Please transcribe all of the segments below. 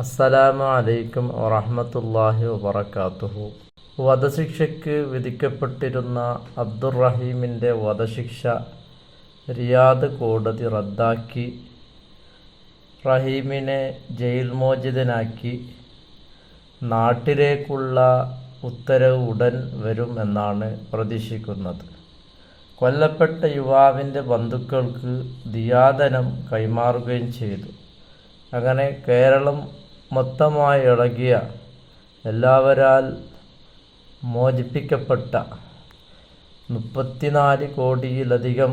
അസ്സലാമു അലൈക്കും വറഹ്മത്തുള്ളാഹി വബറകാതുഹു. വധശിക്ഷയ്ക്ക് വിധിക്കപ്പെട്ടിരുന്ന അബ്ദുറഹീമിന്റെ വധശിക്ഷ റിയാദ് കോടതി റദ്ദാക്കി. റഹീമിനെ ജയിൽ മോചിതനാക്കി. നാട്ടിലേക്കുള്ള ഉത്തരവ് ഉടൻ വരും എന്നാണ് പ്രതീക്ഷിക്കുന്നത്. കൊല്ലപ്പെട്ട യുവാവിന്റെ ബന്ധുക്കൾക്ക് ദിയാദനം കൈമാറുകയും ചെയ്തു. അങ്ങനെ കേരളം മൊത്തമായി ഇളകിയ എല്ലാവരാൽ മോചിപ്പിക്കപ്പെട്ട മുപ്പത്തിനാല് കോടിയിലധികം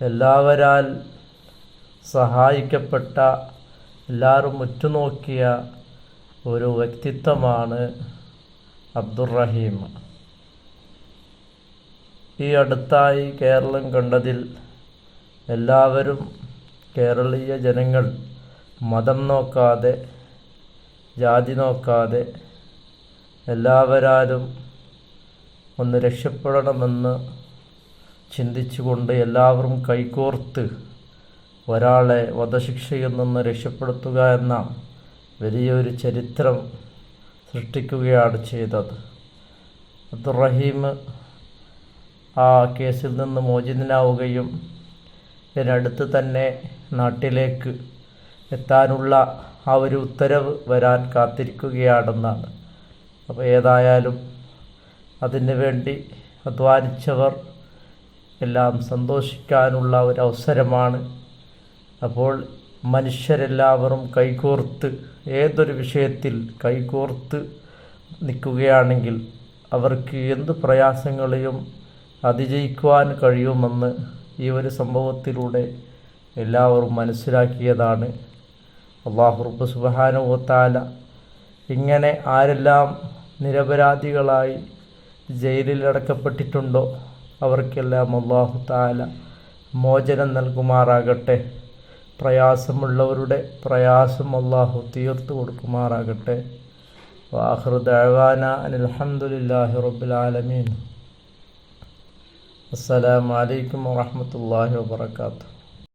എല്ലാവരാൽ സഹായിക്കപ്പെട്ട എല്ലാവരും ഉറ്റുനോക്കിയ ഒരു വ്യക്തിത്വമാണ് അബ്ദുറഹീം. ഈ അടുത്തായി കേരളം കണ്ടതിൽ എല്ലാവരും കേരളീയ ജനങ്ങൾ മതം നോക്കാതെ ജാതി നോക്കാതെ എല്ലാവരാലും ഒന്ന് രക്ഷപ്പെടണമെന്ന് ചിന്തിച്ചുകൊണ്ട് എല്ലാവരും കൈകോർത്ത് ഒരാളെ വധശിക്ഷയിൽ നിന്ന് രക്ഷപ്പെടുത്തുക എന്ന വലിയൊരു ചരിത്രം സൃഷ്ടിക്കുകയാണ് ചെയ്തത്. അബ്ദുറഹീം ആ കേസിൽ നിന്ന് മോചിതനാവുകയും ഇതിനടുത്ത് തന്നെ നാട്ടിലേക്ക് എത്താനുള്ള ആ ഒരു ഉത്തരവ് വരാൻ കാത്തിരിക്കുകയാണെന്നാണ്. അപ്പോൾ ഏതായാലും അതിന് വേണ്ടി അധ്വാനിച്ചവർ എല്ലാം സന്തോഷിക്കാനുള്ള ഒരു അവസരമാണ്. അപ്പോൾ മനുഷ്യരെല്ലാവരും കൈകോർത്ത് ഏതൊരു വിഷയത്തിൽ കൈകോർത്ത് നിൽക്കുകയാണെങ്കിൽ അവർക്ക് എന്ത് പ്രയാസങ്ങളെയും അതിജയിക്കുവാൻ കഴിയുമെന്ന് ഈ ഒരു സംഭവത്തിലൂടെ എല്ലാവരും മനസ്സിലാക്കിയതാണ്. അള്ളാഹു റബ്ബ് സുബാനുവത്താല ഇങ്ങനെ ആരെല്ലാം നിരപരാധികളായി ജയിലിൽ അടക്കപ്പെട്ടിട്ടുണ്ടോ അവർക്കെല്ലാം അള്ളാഹു താല മോചനം നൽകുമാറാകട്ടെ. പ്രയാസമുള്ളവരുടെ പ്രയാസം അള്ളാഹു തീർത്തു കൊടുക്കുമാറാകട്ടെ. വാഹൃദാന അനിൽഹമുല്ലാഹി റബ്ബുലാലമീൻ അസ്സലാമു അലൈക്കും വറഹ്മത്തുള്ളാഹി വബറകാതുഹു.